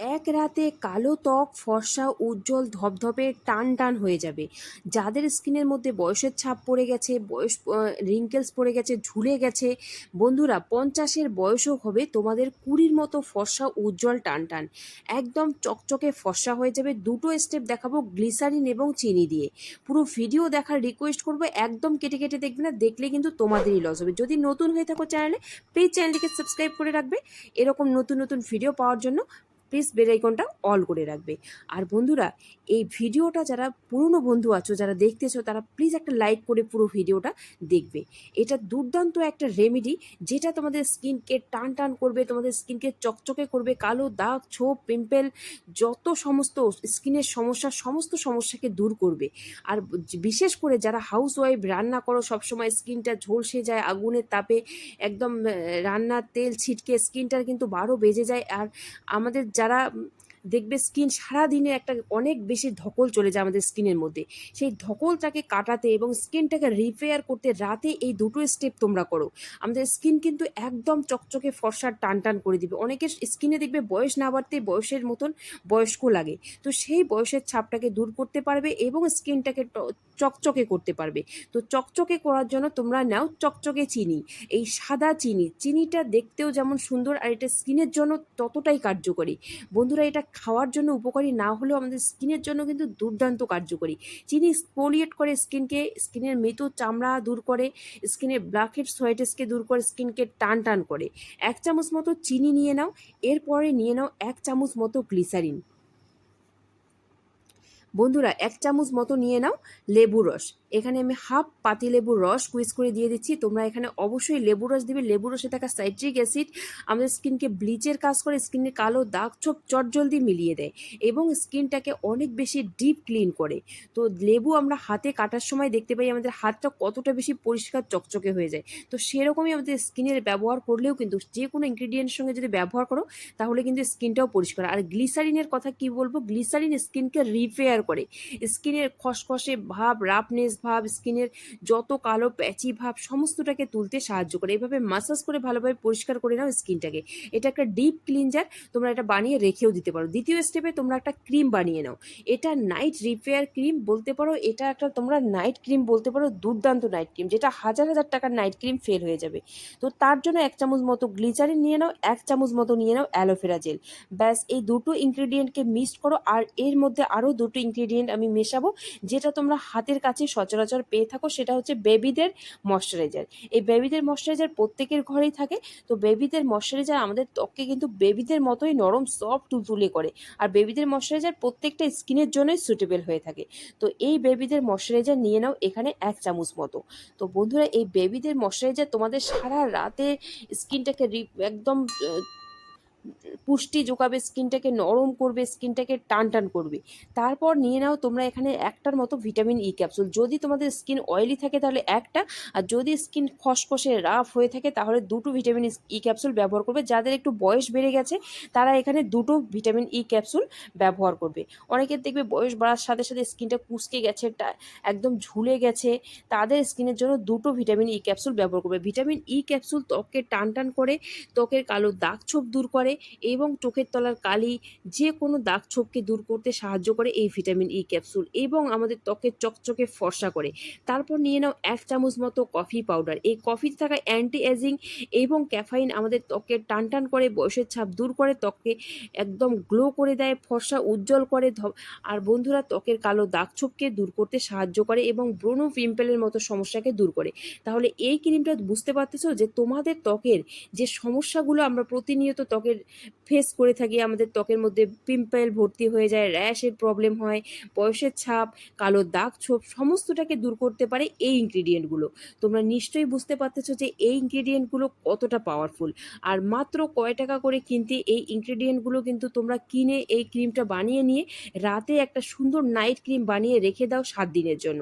এক রাতে কালো ত্বক, ফর্সা, উজ্জ্বল, ধপধপে, টান টান হয়ে যাবে। যাদের স্কিনের মধ্যে বয়সের ছাপ পড়ে গেছে, বয়স রিঙ্কেলস পড়ে গেছে, ঝুলে গেছে, বন্ধুরা, পঞ্চাশের বয়সও হবে তোমাদের কুড়ির মতো ফর্সা, উজ্জ্বল, টান টান। একদম চকচকে ফর্সা হয়ে যাবে। দুটো স্টেপ দেখাবো গ্লিসারিন এবং চিনি দিয়ে। পুরো ভিডিও দেখার রিকোয়েস্ট করব, একদম কেটে কেটে দেখবে না, দেখলে কিন্তু তোমাদেরই লস হবে। যদি নতুন হয়ে থাকো চ্যানেলে প্লিজ চ্যানেলটিকে সাবস্ক্রাইব করে রাখবে। এরকম নতুন নতুন ভিডিও পাওয়ার জন্য প্লিজ বেল আইকনটা অল করে রাখবে। আর বন্ধুরা, এই ভিডিওটা যারা পুরনো বন্ধু আছো, যারা দেখতেছো, তারা প্লিজ একটা লাইক করে পুরো ভিডিওটা দেখবে। এটা দুর্দান্ত একটা রেমেডি যেটা তোমাদের স্কিনকে টান টান করবে, তোমাদের স্কিনকে চকচকে করবে, কালো দাগ, ছোপ, পিম্পেল, যত সমস্ত স্কিনের সমস্যা, সমস্ত সমস্যাকে দূর করবে। আর বিশেষ করে যারা হাউস ওয়াইফ রান্না করো, সবসময় স্কিনটা ঝলসে যায়, আগুনের তাপে একদম রান্নার তেল ছিটকে, স্কিনটার কিন্তু বারো বেজে যায়। আর আমাদের যারা উম, দেখবে স্কিন সারাদিনে একটা অনেক বেশি ধকল চলে যায় আমাদের স্কিনের মধ্যে। সেই ধকলটাকে কাটাতে এবং স্কিনটাকে রিপেয়ার করতে রাতে এই দুটো স্টেপ তোমরা করো। আমাদের স্কিন কিন্তু একদম চকচকে ফর্সার টান টান করে দিবে। অনেকের স্কিনে দেখবে বয়স না বাড়তে বয়সের মতন বয়স্ক লাগে। তো সেই বয়সের ছাপটাকে দূর করতে পারবে এবং স্কিনটাকে চকচকে করতে পারবে। তো চকচকে করার জন্য তোমরা নাও চকচকে চিনি। এই সাদা চিনি, চিনিটা দেখতেও যেমন সুন্দর আর এটা স্কিনের জন্য ততটাই কার্যকরী। বন্ধুরা, এটা খাওয়ার জন্য উপকারী না হলেও আমাদের স্কিনের জন্য কিন্তু দুর্দান্ত কার্যকরী। চিনি স্পোলিয়েট করে স্কিনকে, স্কিনের মৃত চামড়া দূর করে, স্কিনের ব্ল্যাকহেডস হোয়াইটেসকে দূর করে, স্কিনকে টান টান করে। এক চামচ মতো চিনি নিয়ে নাও, এরপরে নিয়ে নাও এক চামচ মতো গ্লিসারিন। বন্ধুরা, এক চামচ মতো নিয়ে নাও লেবু রস। এখানে আমি হাফ পাতি লেবুর রস কুইজ করে দিয়ে দিচ্ছি। তোমরা এখানে অবশ্যই লেবু রস দিবে। লেবু রসে থাকা সাইট্রিক অ্যাসিড আমাদের স্কিনকে ব্লিচের কাজ করে স্কিনের কালো দাগ ছোপ চটজলদি মিলিয়ে দেয় এবং স্কিনটাকে অনেক বেশি ডিপ ক্লিন করে। তো লেবু আমরা হাতে কাটার সময় দেখতে পাই আমাদের হাতটা কতটা বেশি পরিষ্কার চকচকে হয়ে যায়। তো সেরকমই আমাদের স্কিনের ব্যবহার করলেও কিন্তু যে কোনো ইনগ্রিডিয়েন্টের সঙ্গে যদি ব্যবহার করো, তাহলে কিন্তু স্কিনটাও পরিষ্কার। আর গ্লিসারিনের কথা কি বলব? গ্লিসারিন স্কিনকে রিপেয়ার করে। স্কিনের খসখসে ভাব রাফনেস ভাব স্কিনের যত কালো প্যাচি ভাব, সমস্তটাকে তুলতে সাহায্য করে। এভাবে মাসাজ করে ভালোভাবে পরিষ্কার করে নাও স্কিনটাকে এটা একটা ডিপ ক্লিনজার তোমরা এটা বানিয়ে রেখেও দিতে পারো। দ্বিতীয় স্টেপে তোমরা একটা ক্রিম বানিয়ে নাও। এটা নাইট রিপেয়ার ক্রিম বলতে পারো, এটা একটা তোমরা নাইট ক্রিম বলতে পারো, দুর্দান্ত নাইট ক্রিম যেটা হাজার হাজার টাকার নাইট ক্রিম ফেল হয়ে যাবে। তো তার জন্য এক চামচ মতো গ্লিচারিন নিয়ে নাও, এক চামচ মতো নিয়ে নাও অ্যালোভেরা জেল ব্যাস, এই দুটো ইনগ্রিডিয়েন্টকে মিক্সড করো, আর এর মধ্যে আরও দুটো ইনগ্রিডিয়েন্ট আমি মেশাবো, যেটা তোমরা হাতের কাছে সচরাচর পেয়ে থাকো, সেটা হচ্ছে বেবিদের ময়শ্চারাইজার। এই বেবিদের ময়শ্চারাইজার প্রত্যেকের ঘরেই থাকে, তো বেবিদের ময়শ্চারাইজার আমাদের ত্বককে কিন্তু বেবিদের মতোই নরম সফট তুলতুলে করে। আর বেবিদের ময়শ্চারাইজার প্রত্যেকটা স্কিনের জন্যই সুটেবল হয়ে থাকে। তো এই বেবিদের ময়শ্চারাইজার নিয়ে নাও এখানে এক চামচ মতো। তো বন্ধুরা, এই বেবিদের ময়শ্চারাইজার তোমাদের সারা রাতে স্কিনটাকে একদম পুষ্টি যোগাবে স্কিনটাকে নরম করবে, স্কিনটাকে টান টান করবে। তারপর নিয়ে নাও তোমরা এখানে একটার মতো ভিটামিন ই ক্যাপসুল যদি তোমাদের স্কিন অয়েলি থাকে তাহলে একটা, আর যদি স্কিন খসখসে রাফ হয়ে থাকে তাহলে দুটো ভিটামিন ই ক্যাপসুল ব্যবহার করবে। যাদের একটু বয়স বেড়ে গেছে, তারা এখানে দুটো ভিটামিন ই ক্যাপসুল ব্যবহার করবে। অনেকের দেখবে বয়স বাড়ার সাথে সাথে স্কিনটা কুচকে গেছে একদম ঝুলে গেছে, তাদের স্কিনের জন্য দুটো ভিটামিন ই ক্যাপসুল ব্যবহার করবে। ভিটামিন ই ক্যাপসুল ত্বককে টান টান করে, ত্বকের কালো দাগ ছোপ দূর করে এবং চোখের তলার কালি যে কোনো দাগ ছোপকে দূর করতে সাহায্য করে এই ভিটামিন ই ক্যাপসুল এবং আমাদের ত্বকের চকচকে ফর্সা করে। তারপর নিয়ে নাও এক চামচ মতো কফি পাউডার এই কফিতে থাকা অ্যান্টি এজিং এবং ক্যাফাইন আমাদের ত্বকে টান টান করে, বয়সের ছাপ দূর করে, ত্বককে একদম গ্লো করে দেয়, ফর্সা, উজ্জ্বল করে আর বন্ধুরা, ত্বকের কালো দাগ ছোপকে দূর করতে সাহায্য করে এবং ব্রণ পিম্পলের মতো সমস্যাকে দূর করে। তাহলে এই ক্রিমটা বুঝতে পারতেছো যে তোমাদের ত্বকের যে সমস্যাগুলো আমরা প্রতিনিয়ত ত্বকের ফেস করে থাকি, আমাদের ত্বকের মধ্যে পিম্পল ভর্তি হয়ে যায়, র্যাশের প্রবলেম হয়, বয়সের ছাপ, কালো দাগ ছোপ সমস্তটাকে দূর করতে পারে এই ইনগ্রিডিয়েন্টগুলো তোমরা নিশ্চয়ই বুঝতে পারতেছো যে এই ইনগ্রিডিয়েন্টগুলো কতটা পাওয়ারফুল আর মাত্র কয় টাকা করে কিনতে এই ইনগ্রিডিয়েন্টগুলো কিন্তু তোমরা কিনে এই ক্রিমটা বানিয়ে নিয়ে রাতে একটা সুন্দর নাইট ক্রিম বানিয়ে রেখে দাও সাত দিনের জন্য।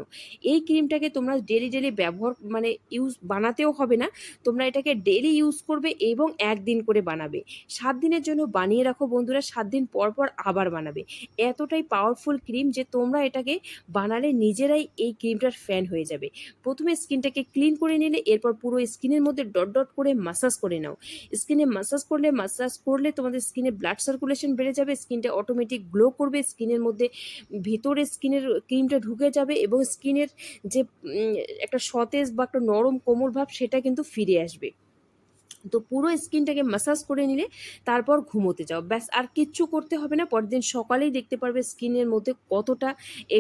এই ক্রিমটাকে তোমরা ডেলি ডেলি ব্যবহার মানে ইউজ বানাতেও হবে না, তোমরা এটাকে ডেলি ইউজ করবে এবং একদিন করে বানাবে। সাত সাত দিনের জন্য বানিয়ে রাখো বন্ধুরা, সাত দিন পর পর আবার বানাবে। এতটাই পাওয়ারফুল ক্রিম যে তোমরা এটাকে বানালে নিজেরাই এই ক্রিমটার ফ্যান হয়ে যাবে। প্রথমে স্কিনটাকে ক্লিন করে নিলে, এরপর পুরো স্কিনের মধ্যে ডট ডট করে মাসাজ করে নাও। স্কিনে মাসাজ করলে মাসাজ করলে তোমাদের স্কিনে ব্লাড সার্কুলেশন বেড়ে যাবে, স্কিনটা অটোমেটিক গ্লো করবে, স্কিনের মধ্যে ভিতরে স্কিনের ক্রিমটা ঢুকে যাবে এবং স্কিনের যে একটা সতেজ বা একটা নরম কোমল ভাব সেটা কিন্তু ফিরে আসবে। তো পুরো স্কিনটাকে ম্যাসাজ করে নিলে তারপর ঘুমোতে যাও। ব্যাস, আর কিচ্ছু করতে হবে না। পরের দিন সকালেই দেখতে পারবে স্কিনের মধ্যে কতটা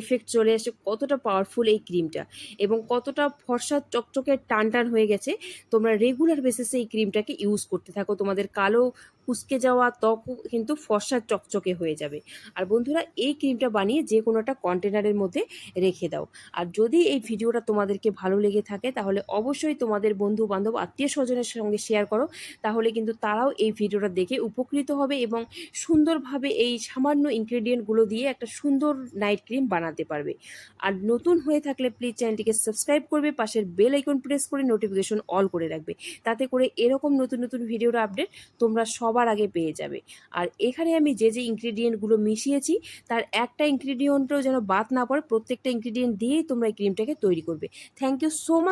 এফেক্ট চলে আসে, কতটা পাওয়ারফুল এই ক্রিমটা এবং কতটা ফর্সা চকচকে টান টান হয়ে গেছে। তোমরা রেগুলার বেসিসে এই ক্রিমটাকে ইউজ করতে থাকো। তোমাদের কালো কুচকে যাওয়া ত্বকও কিন্তু ফর্সা চকচকে হয়ে যাবে। আর বন্ধুরা, এই ক্রিমটা বানিয়ে যে কোনো একটা কন্টেনারের মধ্যে রেখে দাও। আর যদি এই ভিডিওটা তোমাদেরকে ভালো লেগে থাকে, তাহলে অবশ্যই তোমাদের বন্ধু বান্ধব আত্মীয় স্বজনের সঙ্গে শেয়ার করো। তাহলে কিন্তু তারাও এই ভিডিওটা দেখে উপকৃত হবে এবং সুন্দরভাবে এই সামান্য ইনগ্রেডিয়েন্টগুলো দিয়ে একটা সুন্দর নাইট ক্রিম বানাতে পারবে। আর নতুন হয়ে থাকলে প্লিজ চ্যানেলটিকে সাবস্ক্রাইব করবে, পাশের বেল আইকন প্রেস করে নোটিফিকেশন অল করে রাখবে। তাতে করে এরকম নতুন নতুন ভিডিওর আপডেট তোমরা সবার আগে পেয়ে যাবে। আর এখানে আমি যে যে ইনগ্রিডিয়েন্টগুলো মিশিয়েছি, তার একটা ইনগ্রিডিয়েন্টও যেন বাদ না পড়ে, প্রত্যেকটা ইনগ্রিডিয়েন্ট দিয়েই তোমরা এই ক্রিমটাকে তৈরি করবে। Thank you so much